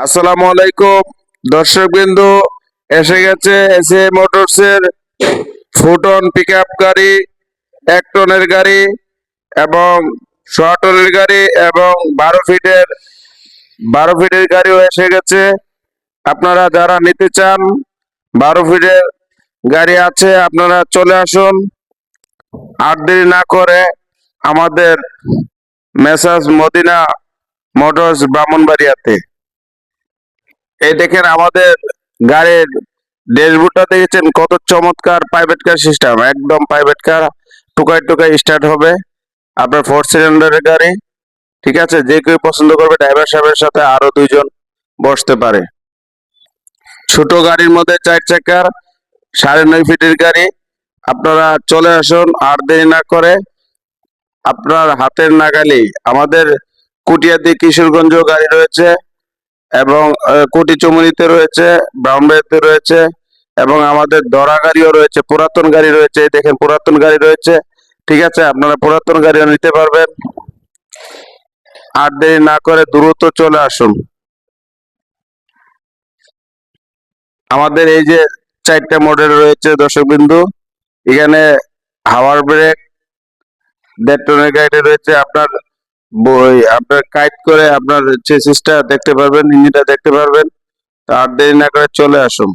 আসসালামু আলাইকুম। দর্শক বিন্দু এসে গেছে এসে মোটরস এর ফুটন পিক গাড়ি, এক টনের গাড়ি এবং ছ টনের গাড়ি এবং বারো ফিটের বারো ফিটের গাড়িও এসে গেছে। আপনারা যারা নিতে চান, বারো ফিটের গাড়ি আছে, আপনারা চলে আসুন। আর দেরি না করে আমাদের মেসাজ মদিনা মোটরস ব্রাহ্মণবাড়িয়াতে। এই দেখেন আমাদের গাড়ির ড্যাশবোর্ডটা দেখেছেন, কত চমৎকার প্রাইভেট কার সিস্টেম একদম প্রাইভেট কার টুকাই টুকাই স্টার্ট হবে। আপনার ফোর সিলিন্ডারের গাড়ি, ঠিক আছে? যে কেউ পছন্দ করবে ড্রাইভার সাহেবের সাথে আরও দুইজন বসতে পারে। ছোট গাড়ির মধ্যে চার চাকার, সাড়ে নয় ফিটের গাড়ি, আপনারা চলে আসুন, আর দেরি না করে আপনার হাতের নাগালি আমাদের কুটিয়াদি কিশোরগঞ্জ গাড়ি রয়েছে। এবং কোটি চমুনিতে রয়েছে ব্রাউনবাড়িতে রয়েছে, এবং আমাদের দরা গাড়িও রয়েছে, পুরাতন গাড়ি রয়েছে দেখেন পুরাতন গাড়ি রয়েছে, ঠিক আছে? আপনারা পুরাতন গাড়িও নিতে পারবেন। আর দেরি না করে দ্রুত চলে আসুন। আমাদের এই যে চারটা মডেল রয়েছে, দর্শক বিন্দু, এখানে হাওয়ার ব্রেক দেড় গাড়িটা রয়েছে আপনার বই, আপনার কাইট করে আপনার চেসিসটা দেখতে পারবেন, ইঞ্জিনটা দেখতে পারবেন তার দেরি না করে চলে আসুন।